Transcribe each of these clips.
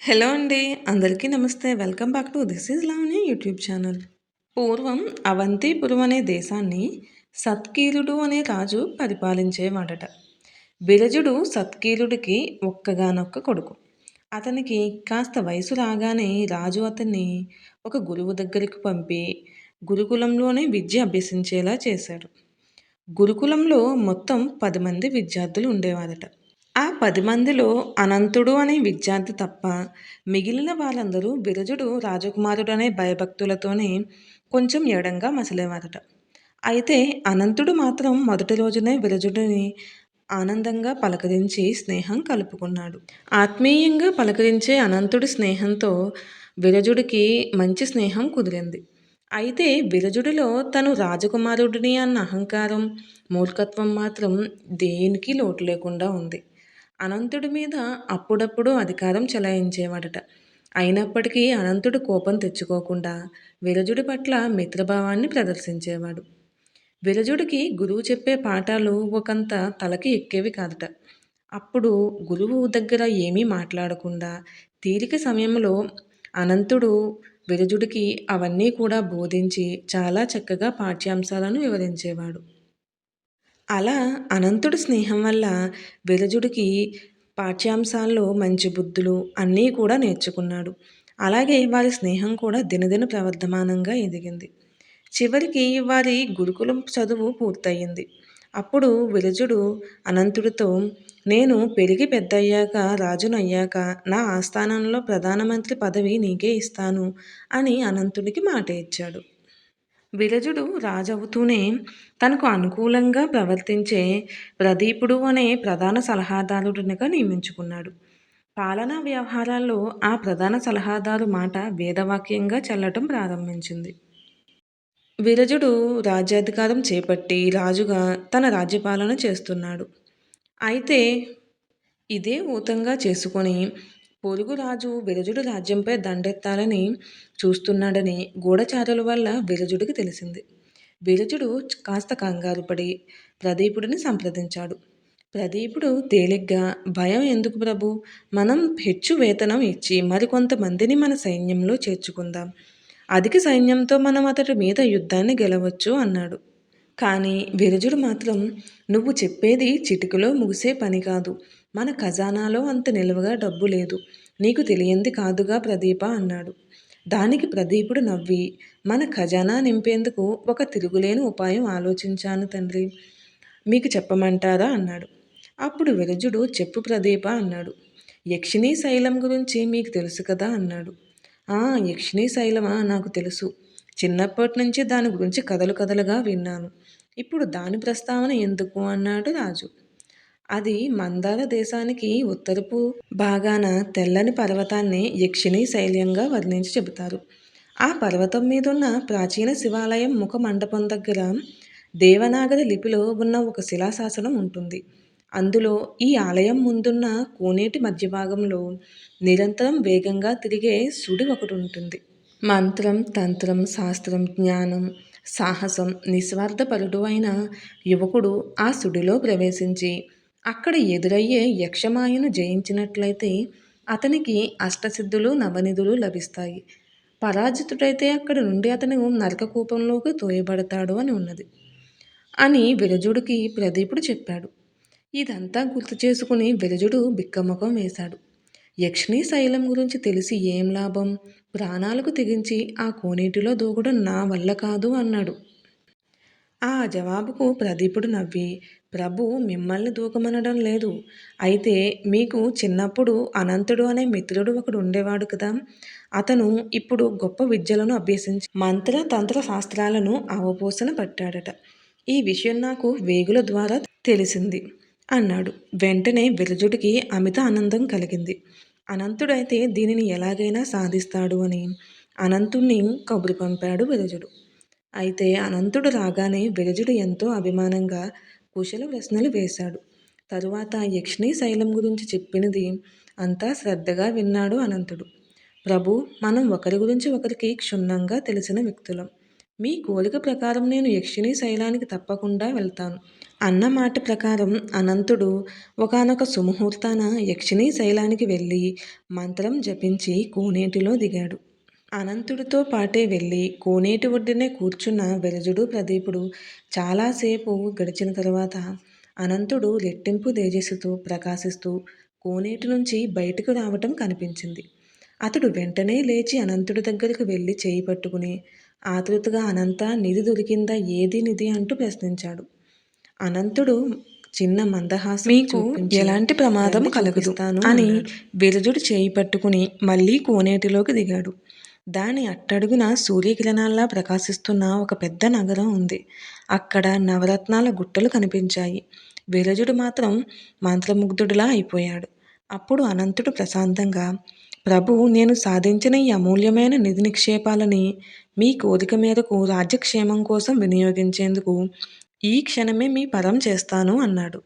Hello అండి అందరికీ నమస్తే. Welcome back to this is Lavani YouTube channel. పూర్వం అవంతిపురం అనే దేశాన్ని సత్కీరుడు అనే రాజు పరిపాలించేవాడట. బిరజుడు సత్కీరుడికి ఒక్కగానొక్క కొడుకు. అతనికి కాస్త వయసు రాగానే రాజు అతన్ని ఒక గురువు దగ్గరికి పంపి గురుకులంలోనే విద్య అభ్యసించేలా చేశాడు. గురుకులంలో మొత్తం పది మంది విద్యార్థులు ఉండేవారట. ఆ పది మందిలో అనంతుడు అనే విద్యార్థి తప్ప మిగిలిన వాళ్ళందరూ బిరజుడు రాజకుమారుడు అనే భయభక్తులతోనే కొంచెం ఎడంగా మసలేవారట. అయితే అనంతుడు మాత్రం మొదటి రోజునే విరజుడిని ఆనందంగా పలకరించి స్నేహం కలుపుకున్నాడు. ఆత్మీయంగా పలకరించే అనంతుడి స్నేహంతో విరజుడికి మంచి స్నేహం కుదిరింది. అయితే విరజుడిలో తను రాజకుమారుడిని అన్న అహంకారం మూర్ఖత్వం మాత్రం దేనికి లోటు లేకుండా ఉంది. అనంతుడి మీద అప్పుడప్పుడు అధికారం చెలాయించేవాడట. అయినప్పటికీ అనంతుడు కోపం తెచ్చుకోకుండా విరజుడి పట్ల మిత్రభావాన్ని ప్రదర్శించేవాడు. విరజుడికి గురువు చెప్పే పాఠాలు ఒకంత తలకి ఎక్కేవి కాదట. అప్పుడు గురువు దగ్గర ఏమీ మాట్లాడకుండా తీరిక సమయంలో అనంతుడు విరజుడికి అవన్నీ కూడా బోధించి చాలా చక్కగా పాఠ్యాంశాలను వివరించేవాడు. అలా అనంతుడి స్నేహం వల్ల విరజుడికి పాఠ్యాంశాల్లో మంచి బుద్ధులు అన్నీ కూడా నేర్చుకున్నాడు. అలాగే వారి స్నేహం కూడా దినదిన ప్రవర్ధమానంగా ఎదిగింది. చివరికి వారి గురుకులం చదువు పూర్తయింది. అప్పుడు విరజుడు అనంతుడితో నేను పెరిగి పెద్దయ్యాక రాజునయ్యాక నా ఆస్థానంలో ప్రధానమంత్రి పదవి నీకే ఇస్తాను అని అనంతుడికి మాట ఇచ్చాడు. విరజుడు రాజవుతూనే తనకు అనుకూలంగా ప్రవర్తించే ప్రదీపుడు అనే ప్రధాన సలహాదారుడినిగా నియమించుకున్నాడు. పాలనా వ్యవహారాల్లో ఆ ప్రధాన సలహాదారు మాట వేదవాక్యంగా చెల్లటం ప్రారంభించింది. విరజుడు రాజ్యాధికారం చేపట్టి రాజుగా తన రాజ్యపాలన చేస్తున్నాడు. అయితే ఇదే ఊతంగా చేసుకొని పొరుగు రాజు విరజుడు రాజ్యంపై దండెత్తాలని చూస్తున్నాడని గూఢచారుల వల్ల విరజుడికి తెలిసింది. విరజుడు కాస్త కంగారు పడి ప్రదీపుడిని సంప్రదించాడు. ప్రదీపుడు తేలిగ్గా భయం ఎందుకు ప్రభు? మనం హెచ్చు వేతనం ఇచ్చి మరికొంతమందిని మన సైన్యంలో చేర్చుకుందాం. అధిక సైన్యంతో మనం అతడి మీద యుద్ధాన్ని గెలవచ్చు అన్నాడు. కానీ విరజుడు మాత్రం నువ్వు చెప్పేది చిటికలో ముగిసే పని కాదు. మన ఖజానాలో అంత నిలువగా డబ్బు లేదు. నీకు తెలియంది కాదుగా ప్రదీప అన్నాడు. దానికి ప్రదీపుడు నవ్వి మన ఖజానా నింపేందుకు ఒక తిరుగులేని ఉపాయం ఆలోచించాను తండ్రి. మీకు చెప్పమంటారా అన్నాడు. అప్పుడు విరజుడు చెప్పు ప్రదీప అన్నాడు. యక్షిణీ శైలం గురించి మీకు తెలుసు కదా అన్నాడు. ఆ యక్షిణీ శైలమా నాకు తెలుసు. చిన్నప్పటి నుంచి దాని గురించి కథలు కథలుగా విన్నాను. ఇప్పుడు దాని ప్రస్తావన ఎందుకు అన్నాడు రాజు. అది మందార దేశానికి ఉత్తరపు భాగాన తెల్లని పర్వతాన్ని యక్షిణీ శైల్యంగా వర్ణించి చెబుతారు. ఆ పర్వతం మీదున్న ప్రాచీన శివాలయం ముఖ మండపం దగ్గర దేవనాగరి లిపిలో ఉన్న ఒక శిలాశాసనం ఉంటుంది. అందులో ఈ ఆలయం ముందున్న కోనేటి మధ్య భాగంలో నిరంతరం వేగంగా తిరిగే సుడి ఒకటి ఉంటుంది. మంత్రం తంత్రం శాస్త్రం జ్ఞానం సాహసం నిస్వార్థపరుడు అయిన యువకుడు ఆ సుడిలో ప్రవేశించి అక్కడ ఎదురయ్యే యక్షమాయను జయించినట్లయితే అతనికి అష్టసిద్ధులు నవనిధులు లభిస్తాయి. పరాజితుడైతే అక్కడ నుండి అతను నరకకూపంలోకి తోయబడతాడు అని ఉన్నది. అని విరజుడికి ప్రదీపుడు చెప్పాడు. ఇదంతా గుర్తు చేసుకుని విరజుడు బిక్కముఖం వేశాడు. యక్షిణీ శైలం గురించి తెలిసి ఏం లాభం? ప్రాణాలకు తెగించి ఆ కోనేటిలో దూకడం నా వల్ల కాదు అన్నాడు. ఆ జవాబుకు ప్రదీపుడు నవ్వి ప్రభు మిమ్మల్ని దూకమనడం లేదు. అయితే మీకు చిన్నప్పుడు అనంతుడు అనే మిత్రుడు ఒకడు ఉండేవాడు కదా. అతను ఇప్పుడు గొప్ప విద్యలను అభ్యసించి మంత్ర తంత్ర శాస్త్రాలను అవపోసన పట్టాడట. ఈ విషయం నాకు వేగుల ద్వారా తెలిసింది అన్నాడు. వెంటనే విరజుడికి అమిత ఆనందం కలిగింది. అనంతుడైతే దీనిని ఎలాగైనా సాధిస్తాడు అని అనంతుణ్ణి కబురు పంపాడు విరజుడు. అయితే అనంతుడు రాగానే విరజుడు ఎంతో అభిమానంగా కుశల ప్రశ్నలు వేశాడు. తరువాత యక్షిణీ శైలం గురించి చెప్పినది అంతా శ్రద్ధగా విన్నాడు అనంతుడు. ప్రభు మనం ఒకరి గురించి ఒకరికి క్షుణ్ణంగా తెలిసిన వ్యక్తులం. మీ కోరిక ప్రకారం నేను యక్షిణీ శైలానికి తప్పకుండా వెళ్తాను. అన్న మాట ప్రకారం అనంతుడు ఒకానొక సుముహూర్తాన యక్షిణీ శైలానికి వెళ్ళి మంత్రం జపించి కోనేటిలో దిగాడు. అనంతుడితో పాటే వెళ్ళి కోనేటి ఒడ్డునే కూర్చున్న విరజుడు ప్రదీపుడు చాలాసేపు గడిచిన తర్వాత అనంతుడు రెట్టింపు తేజస్సుతో ప్రకాశిస్తూ కోనేటి నుంచి బయటకు రావటం కనిపించింది. అతడు వెంటనే లేచి అనంతుడి దగ్గరకు వెళ్ళి చేయి పట్టుకుని ఆతృతగా అనంత నిధి దొరికిందా? ఏది నిధి అంటూ ప్రశ్నించాడు. అనంతుడు చిన్న మందహాసం మీకు ఎలాంటి ప్రమాదం కలుగుదు అని విరజుడు చేయి పట్టుకుని మళ్ళీ కోనేటిలోకి దిగాడు. దాని అట్టడుగున సూర్యకిరణాల్లా ప్రకాశిస్తున్న ఒక పెద్ద నగరం ఉంది. అక్కడ నవరత్నాల గుట్టలు కనిపించాయి. విరజుడు మాత్రం మంత్రముగ్ధుడిలా అయిపోయాడు. అప్పుడు అనంతుడు ప్రశాంతంగా ప్రభు నేను సాధించిన ఈ అమూల్యమైన నిధి నిక్షేపాలని మీ కోరిక మేరకు రాజ్యక్షేమం కోసం వినియోగించేందుకు ఈ క్షణమే మీ పరం చేస్తాను అన్నాడు.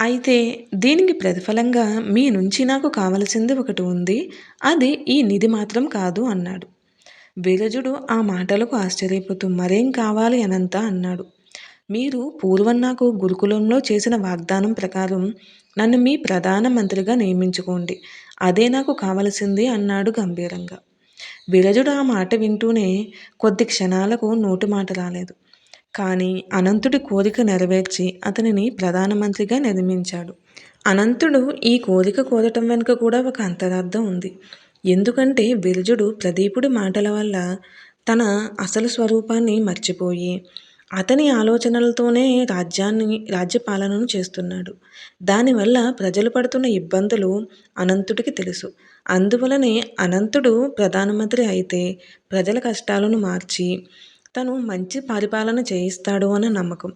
అయితే దీనికి ప్రతిఫలంగా మీ నుంచి నాకు కావలసింది ఒకటి ఉంది. అది ఈ నిధి మాత్రం కాదు అన్నాడు. విరజుడు ఆ మాటలకు ఆశ్చర్యపోతూ మరేం కావాలి అనంత అన్నాడు. మీరు పూర్వం నాకు గురుకులంలో చేసిన వాగ్దానం ప్రకారం నన్ను మీ ప్రధాన మంత్రిగా నియమించుకోండి. అదే నాకు కావలసింది అన్నాడు గంభీరంగా. విరజుడు ఆ మాట వింటూనే కొద్ది క్షణాలకు నోటి మాట రాలేదు. కానీ అనంతుడి కోరిక నెరవేర్చి అతనిని ప్రధానమంత్రిగా నిర్మించాడు అనంతుడు ఈ కోరిక కోరటం వెనుక కూడా ఒక అంతరార్థం ఉంది. ఎందుకంటే బిరుజుడు ప్రదీపుడి మాటల వల్ల తన అసలు స్వరూపాన్ని మర్చిపోయి అతని ఆలోచనలతోనే రాజ్యాన్ని రాజ్యపాలనను చేస్తున్నాడు. దానివల్ల ప్రజలు పడుతున్న ఇబ్బందులు అనంతుడికి తెలుసు. అందువలనే అనంతుడు ప్రధానమంత్రి అయితే ప్రజల కష్టాలను మార్చి తను మంచి పరిపాలన చేయిస్తాడు అన్న నమ్మకం.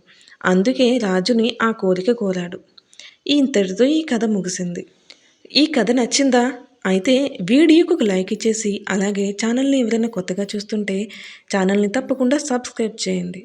అందుకే రాజుని ఆ కోరిక కోరాడు. ఇంతటితో ఈ కథ ముగిసింది. ఈ కథ నచ్చిందా? అయితే వీడియోకి ఒక లైక్ ఇచ్చేసి అలాగే ఛానల్ని ఎవరైనా కొత్తగా చూస్తుంటే ఛానల్ని తప్పకుండా సబ్స్క్రైబ్ చేయండి.